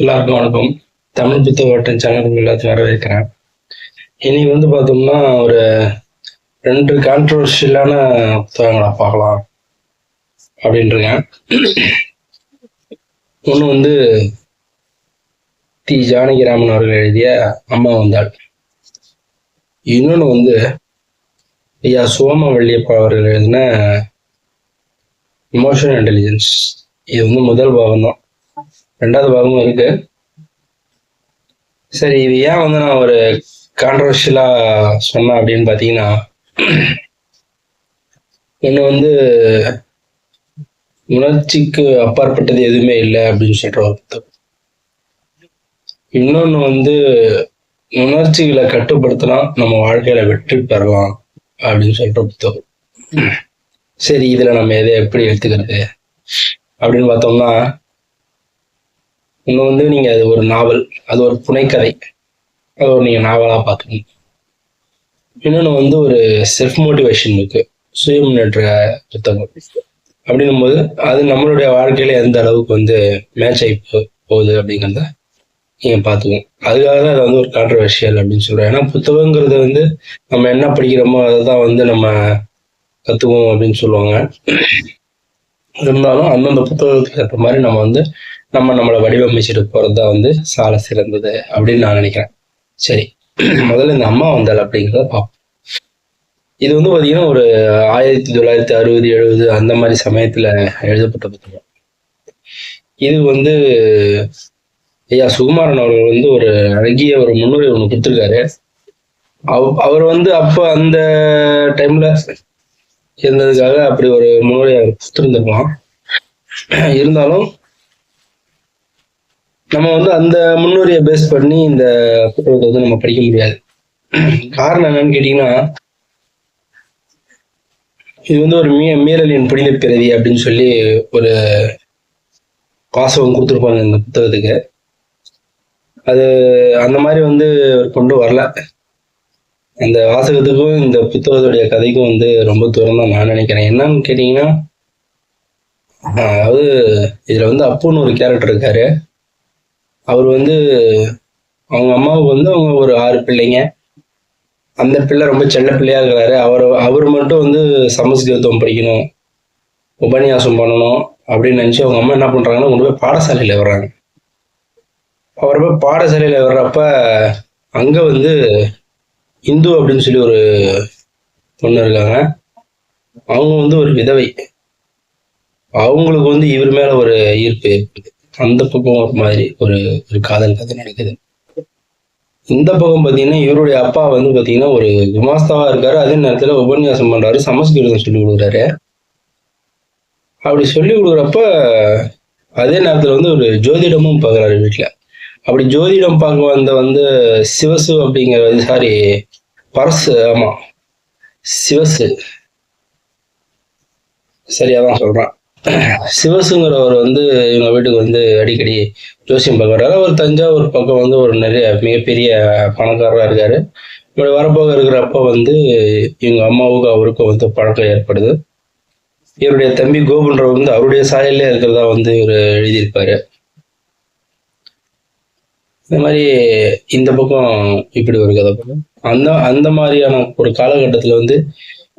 எல்லாருக்கும் வணக்கம். தமிழ் புத்தக வட்டம் சேனலுக்கு எல்லாத்தையும் வரவேற்கிறேன். இனி வந்து பார்த்தோம்னா ஒரு ரெண்டு கான்ட்ரவர்ஷியலான புத்தகங்களை பார்க்கலாம் அப்படின்ட்டுருக்கேன் ஒன்று வந்து டி. ஜானகிராமன் அவர்கள் எழுதிய அம்மா வந்தாள். இன்னொன்று வந்து ஐயா சோமவள்ளியப்பா அவர்கள் எழுதின இமோஷனல் இன்டெலிஜென்ஸ் இது வந்து முதல் பாகம் தான் ரெண்டாவது பாகமும் இருக்கு. சரி இது ஏன் வந்து நான் ஒரு கான்ட்ரவர்ஷியலா சொன்னேன் அப்படின்னு பார்த்தீங்கன்னா ஒன்று வந்து உணர்ச்சிக்கு அப்பாற்பட்டது எதுவுமே இல்லை அப்படின்னு சொல்ற புத்தகம் இன்னொன்று வந்து உணர்ச்சிகளை கட்டுப்படுத்தினா நம்ம வாழ்க்கையில வெற்றி பெறலாம் அப்படின்னு சொல்ற புத்தகம். சரி இதுல நம்ம எதை எப்படி எடுத்துக்கிறது அப்படின்னு பார்த்தோம்னா இன்னும் வந்து நீங்க அது ஒரு நாவல் அது ஒரு புனைக்கதை அது ஒரு நீங்க நாவலா பார்க்கணும். இன்னொன்று வந்து ஒரு செல்ஃப் மோட்டிவேஷன் இருக்கு. சுய முன்னேற்ற புத்தகம் அப்படின்னும் போது அது நம்மளுடைய வாழ்க்கையில எந்த அளவுக்கு வந்து மேட்ச் ஆகி போ- போகுது அப்படிங்கிறத நீங்க பார்த்துக்கணும். அதுக்காக தான் அது வந்து ஒரு கான்ட்ரவர்ஷியல் அப்படின்னு சொல்றேன். ஏன்னா புத்தகங்கிறது வந்து நம்ம என்ன படிக்கிறோமோ அதை தான் வந்து நம்ம கத்துக்குவோம் அப்படின்னு சொல்லுவாங்க. இருந்தாலும் அந்தந்த புத்தகத்துக்கு ஏற்ற மாதிரி நம்ம வந்து நம்ம நம்மளை வடிவமைச்சிட்டு போகிறது தான் வந்து சால சிறந்தது அப்படின்னு நான் நினைக்கிறேன். சரி முதல்ல இந்த அம்மா வந்தாள் அப்படிங்கிறத பார்ப்போம். இது வந்து பார்த்தீங்கன்னா ஒரு ஆயிரத்தி தொள்ளாயிரத்தி அறுபது எழுபது அந்த மாதிரி சமயத்துல எழுதப்பட்ட புத்தகம். இது வந்து ஐயா சுகுமாரன் அவர்கள் வந்து ஒரு அழகிய ஒரு முன்னுரை ஒன்று கொடுத்துருக்காரு. அவ- அவர் வந்து அப்ப அந்த டைம்ல இருந்ததுக்காக அப்படி ஒரு முன்னுரை அவர் கொடுத்துருந்துருக்கலாம். இருந்தாலும் நம்ம வந்து அந்த முன்னுரையை பேஸ் பண்ணி இந்த புத்தகத்தை வந்து நம்ம படிக்க முடியாது. காரணம் என்னன்னு கேட்டீங்கன்னா இது வந்து ஒரு மீ மீறலின் புனித பிறவி அப்படின்னு சொல்லி ஒரு வாசகம் கொடுத்துருப்பாங்க இந்த புத்தகத்துக்கு. அது அந்த மாதிரி வந்து கொண்டு வரல. அந்த வாசகத்துக்கும் இந்த புத்தகத்துடைய கதைக்கும் வந்து ரொம்ப தூரம் தான் நான் நினைக்கிறேன். என்னன்னு கேட்டீங்கன்னா அதாவது இதுல வந்து அப்புன்னு ஒரு கேரக்டர் இருக்காரு. அவர் வந்து அவங்க அம்மாவுக்கு வந்து அவங்க ஒரு ஆறு பிள்ளைங்க. அந்த பிள்ளை ரொம்ப செல்ல பிள்ளையா இருக்கிறாரு. அவர் அவர் மட்டும் வந்து சமஸ்கிருதம் படிக்கணும் உபன்யாசம் பண்ணணும் அப்படின்னு நினச்சி அவங்க அம்மா என்ன பண்ணுறாங்கன்னா கொண்டு போய் பாடசாலையில் வர்றாங்க அவர் போய் பாடசாலையில் வர்றப்ப அங்கே வந்து இந்து அப்படின்னு சொல்லி ஒரு பொண்ணு இருக்காங்க. அவங்க வந்து ஒரு விதவை. அவங்களுக்கு வந்து இவர் மேலே ஒரு ஈர்ப்பு ஏற்படுது. அந்த பக்கம் ஒரு மாதிரி ஒரு ஒரு காதல் கதை நடக்குது. இந்த பக்கம் பாத்தீங்கன்னா இவருடைய அப்பா வந்து பாத்தீங்கன்னா ஒரு குமாஸ்தாவா இருக்காரு. அதே நேரத்துல உபன்யாசம் பண்றாரு. சமஸ்கிருதம் சொல்லி கொடுக்குறாரு. அப்படி சொல்லி கொடுக்குறப்ப அதே நேரத்துல வந்து ஒரு ஜோதிடமும் பார்க்குறாரு வீட்டில் அப்படி ஜோதிடம் பார்க்க வந்த வந்து சிவசு அப்படிங்கிற சாரி பரசு ஆமாம் சிவசு. சரியாதான் சொல்றான். சிவசுங்கிறவர் வந்து இவங்க வீட்டுக்கு வந்து அடிக்கடி ஜோசியம் பார்க்குறாரு அவர் தஞ்சாவூர் பக்கம் வந்து ஒரு நிறைய மிகப்பெரிய பணக்காரராக இருக்காரு. இப்படி வரப்போக இருக்கிறப்ப வந்து இவங்க அம்மாவுக்கு அவருக்கும் வந்து பழக்கம் ஏற்படுது. இவருடைய தம்பி கோபுன்றவர் வந்து அவருடைய சாயல்லே இருக்கிறதா வந்து இவர் எழுதியிருப்பாரு. இந்த மாதிரி இந்த பக்கம் இப்படி ஒரு கதை. அந்த அந்த மாதிரியான ஒரு காலகட்டத்தில் வந்து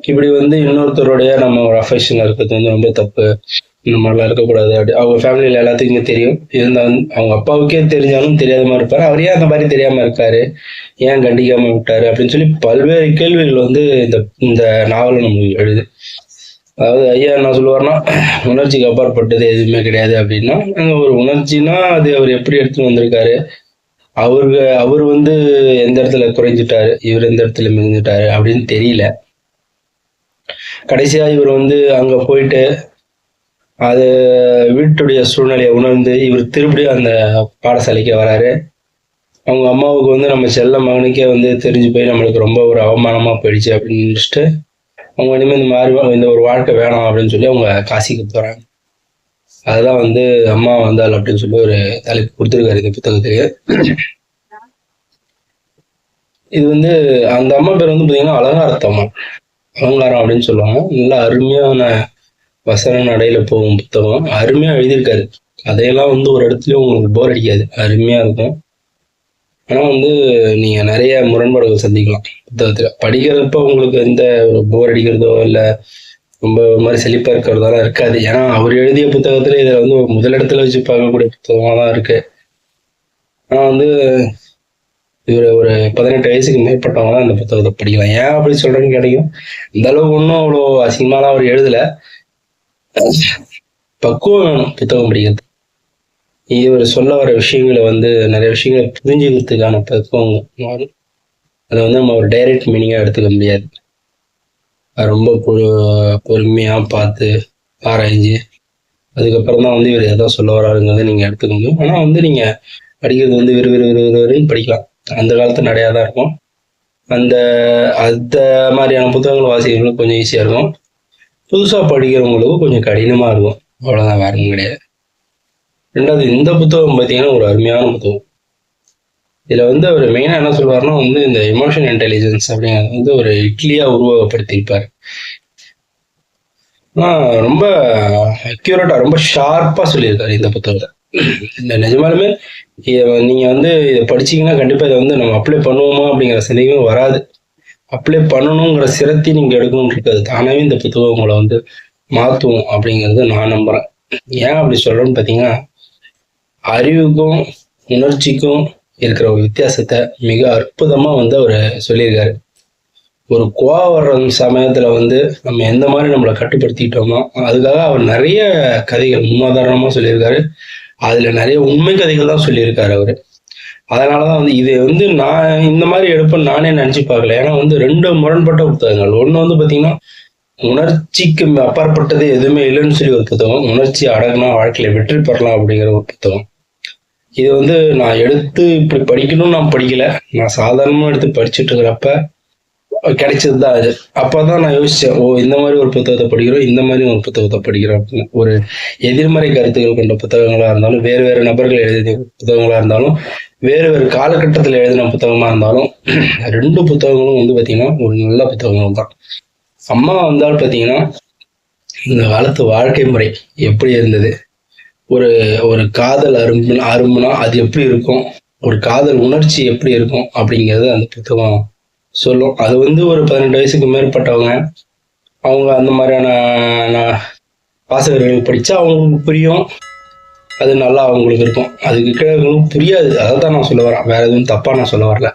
இப்படி வந்து இன்னொருத்தருடைய நம்ம ஒரு அஃபெக்ஷன் இருக்கிறது வந்து ரொம்ப தப்பு. இந்த மாதிரிலாம் இருக்கக்கூடாது. அப்படி அவங்க ஃபேமிலியில் எல்லாத்துக்குமே தெரியும். இருந்தாலும் அவங்க அப்பாவுக்கே தெரிஞ்சாலும் தெரியாத மாதிரி இருப்பாரு. அவர் ஏன் அந்த மாதிரி தெரியாம இருக்காரு? ஏன் கண்டிக்காம விட்டாரு? அப்படின்னு சொல்லி பல்வேறு கேள்விகள் வந்து இந்த இந்த நாவல் நமக்கு எழுது. அதாவது ஐயா என்ன சொல்லுவார்னா உணர்ச்சிக்கு அப்பாற்பட்டது எதுவுமே கிடையாது அப்படின்னா அங்க ஒரு உணர்ச்சினா அது அவர் எப்படி எடுத்துட்டு வந்திருக்காரு? அவருக்கு அவர் வந்து எந்த இடத்துல குறைஞ்சிட்டாரு? இவர் எந்த இடத்துல மிகுந்துட்டாரு அப்படின்னு தெரியல. கடைசியா இவர் வந்து அங்க போயிட்டு அது வீட்டுடைய சூழ்நிலையை உணர்ந்து இவர் திருப்படியும் அந்த பாடசாலைக்கு வராரு. அவங்க அம்மாவுக்கு வந்து நம்ம செல்ல மகனுக்கே வந்து தெரிஞ்சு போய் நம்மளுக்கு ரொம்ப ஒரு அவமானமா போயிடுச்சு அப்படின்னு நினைச்சிட்டு அவங்க இனிமேல் இந்த மாதிரி இந்த ஒரு வாழ்க்கை வேணாம் அப்படின்னு சொல்லி அவங்க காசிக்கு போகிறாங்க அதுதான் வந்து அம்மா வந்தாள் அப்படின்னு சொல்லி ஒரு தலைப்பு கொடுத்துருக்காரு இந்த புத்தகத்துக்கு இது வந்து அந்த அம்மா பேர் வந்து பாத்தீங்கன்னா அர்த்தம் அலங்காரம் அப்படின்னு சொல்லுவாங்க. நல்ல அருமையான வசன நடையில போகும் புத்தகம். அருமையா எழுதியிருக்காரு. அதையெல்லாம் வந்து ஒரு இடத்துலயும் உங்களுக்கு போர் அடிக்காது. அருமையா இருக்கும். ஆனா வந்து நீங்க நிறைய முரண்பாடுகள் சந்திக்கலாம் புத்தகத்துல. படிக்கிறப்ப உங்களுக்கு எந்த போர் அடிக்கிறதோ இல்ல ரொம்ப ஒரு மாதிரி செழிப்பா இருக்கிறதால இருக்காது. ஏன்னா அவர் எழுதிய புத்தகத்துல இதை வந்து முதலிடத்துல வச்சு பார்க்கக்கூடிய புத்தகமா தான் இருக்கு. ஆனா வந்து இவர் ஒரு பதினெட்டு வயசுக்கு மேற்பட்டவங்க தான் அந்த புத்தகத்தை படிக்கலாம். ஏன் அப்படி சொல்றேன்னு கிடைக்கும் இந்த அளவுக்கு ஒன்றும் அவ்வளோ அசிங்கமாலாம் அவர் எழுதல. பக்குவம் வேணும் புத்தகம் படிக்கிறது. இவர் சொல்ல வர விஷயங்களை வந்து நிறைய விஷயங்களை புரிஞ்சுக்கிறதுக்கான பக்குவம் அதை வந்து நம்ம ஒரு டைரக்ட் மீனிங்காக எடுத்துக்க முடியாது. ரொம்ப பொறுமையாக பார்த்து ஆராய்ஞ்சு அதுக்கப்புறம் தான் வந்து இவர் எதாவது சொல்ல வராருங்கிறத நீங்கள் எடுத்துக்க முடியும். ஆனால் வந்து நீங்கள் படிக்கிறது வந்து விறு விறு விறு விறுன்னு படிக்கலாம். அந்த காலத்து நிறையா தான் இருக்கும். அந்த அந்த மாதிரியான புத்தகங்கள் வாசிக்கிறவங்களுக்கு கொஞ்சம் ஈஸியாக இருக்கும். புதுசாக படிக்கிறவங்களுக்கு கொஞ்சம் கடினமாக இருக்கும். அவ்வளோதான் வேற ஒன்றும் கிடையாது. ரெண்டாவது இந்த புத்தகம் பார்த்தீங்கன்னா ஒரு அருமையான புத்தகம். இதில் வந்து அவர் மெயினாக என்ன சொல்லுவாருன்னா வந்து இந்த எமோஷன் இன்டெலிஜென்ஸ் அப்படிங்கிறது வந்து ஒரு இட்லியாக உருவகப்படுத்தியிருப்பார். ஆனால் ரொம்ப அக்யூரேட்டாக ரொம்ப ஷார்ப்பாக சொல்லியிருக்காரு இந்த புத்தகத்தை. இந்த நிஜமாலுமே இதை நீங்கள் வந்து இதை படிச்சீங்கன்னா கண்டிப்பாக இதை வந்து நம்ம அப்ளை பண்ணுவோமா அப்படிங்கிற சந்தேகமே வராது. அப்ளை பண்ணணுங்கிற சிரத்தி நீங்கள் எடுக்கணும்னு இருக்காது. தானாகவே இந்த புத்தகம் உங்களை வந்து மாற்றுவோம் அப்படிங்கறத நான் நம்புறேன். ஏன் அப்படி சொல்கிறேன்னு பார்த்தீங்கன்னா அறிவுக்கும் உணர்ச்சிக்கும் இருக்கிற ஒரு வித்தியாசத்தை மிக அற்புதமாக வந்து அவர் சொல்லியிருக்காரு. ஒரு கோவம் வர்ற சமயத்தில் வந்து நம்ம எந்த மாதிரி நம்மளை கட்டுப்படுத்திக்கிட்டோமோ அதுக்காக அவர் நிறைய கதைகள் முன்னுதாரணமா சொல்லியிருக்காரு. அதுல நிறைய உண்மை கதைகள் தான் சொல்லியிருக்காரு அவரு. அதனாலதான் வந்து இது வந்து நான் இந்த மாதிரி எடுப்பேன் நானே நினைச்சு பார்க்கல. ஏன்னா வந்து ரெண்டு முரண்பட்ட புத்தகங்கள். ஒன்று வந்து பார்த்தீங்கன்னா உணர்ச்சிக்கு அப்பாற்பட்டது எதுவுமே இல்லைன்னு சொல்லி ஒரு புத்தகம். உணர்ச்சி அடங்கினா வாழ்க்கையில வெற்றி பெறலாம் அப்படிங்கிற ஒரு புத்தகம். இது வந்து நான் எடுத்து இப்படி படிக்கணும்னு நான் படிக்கல. நான் சாதாரணமாக எடுத்து படிச்சுட்டு இருக்கிறப்ப கிடைச்சது தான் அது. அப்பதான் நான் யோசிச்சேன் ஓ இந்த மாதிரி ஒரு புத்தகத்தை படிக்கிறோம் இந்த மாதிரி ஒரு புத்தகத்தை படிக்கிறோம் அப்படின்னு. ஒரு எதிர்மறை கருத்துக்கள் கொண்ட புத்தகங்களா இருந்தாலும் வேறு வேறு நபர்கள் எழுதிய புத்தகங்களா இருந்தாலும் வேறு வேறு காலகட்டத்தில் எழுதின புத்தகமா இருந்தாலும் ரெண்டு புத்தகங்களும் வந்து பார்த்திங்கன்னா ஒரு நல்ல புத்தகங்கள் தான். அம்மா வந்தால் பார்த்தீங்கன்னா இந்த காலத்து வாழ்க்கை முறை எப்படி இருந்தது? ஒரு ஒரு காதல் அரும்பு அரும்புனா அது எப்படி இருக்கும்? ஒரு காதல் உணர்ச்சி எப்படி இருக்கும்? அப்படிங்கிறது அந்த புத்தகம் சொல்லும் அது வந்து ஒரு பதினெட்டு வயசுக்கு மேற்பட்டவங்க. அவங்க அந்த மாதிரியான நா- வாசகர்கள் படித்தா அவங்களுக்கு புரியும். அது நல்லா அவங்களுக்கு இருக்கும். அதுக்கு கீழே புரியாது. அதை தான் நான் சொல்ல வரேன். வேற எதுவும் தப்பாக நான் சொல்ல வரல.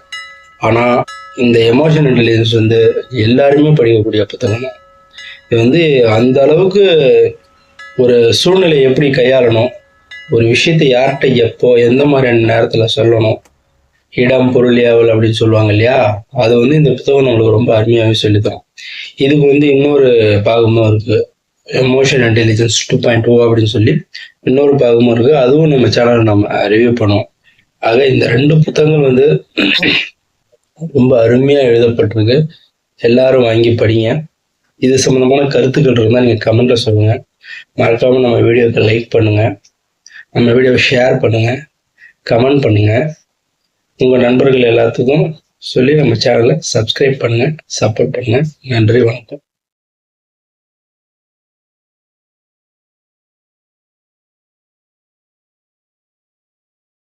ஆனால் இந்த எமோஷனல் இன்டெலிஜென்ஸ் வந்து எல்லாருமே படிக்கக்கூடிய புத்தகம் தான். இது வந்து அந்த அளவுக்கு ஒரு சூழ்நிலையை எப்படி கையாளணும்? ஒரு விஷயத்தை யார்கிட்ட எப்போ எந்த மாதிரியான நேரத்தில் சொல்லணும்? இடம் பொருள் ஏவல் அப்படின்னு சொல்லுவாங்க இல்லையா? அது வந்து இந்த புத்தகம் நம்மளுக்கு ரொம்ப அருமையாகவே சொல்லித்தரும். இதுக்கு வந்து இன்னொரு பாகமும் இருக்கு. Emotion intelligence two point two அப்படின்னு சொல்லி இன்னொரு பாகமும் இருக்கு. அதுவும் நம்ம சேனல் நம்ம ரிவ்யூ பண்ணுவோம் ஆக இந்த ரெண்டு புத்தகங்கள் வந்து ரொம்ப அருமையா எழுதப்பட்டிருக்கு. எல்லாரும் வாங்கி படிங்க. இது சம்மந்தமான கருத்துக்கள் இருந்தால் நீங்கள் கமெண்ட்டில் சொல்லுங்க. மறக்காமல் நம்ம வீடியோக்கு லைக் பண்ணுங்க. நம்ம வீடியோவை ஷேர் பண்ணுங்க. கமெண்ட் பண்ணுங்கள் உங்க நண்பர்கள் எல்லாத்துக்கும் சொல்லி நம்ம சேனலை சப்ஸ்கிரைப் பண்ணுங்க சப்போர்ட் பண்ணுங்க. நன்றி வணக்கம்.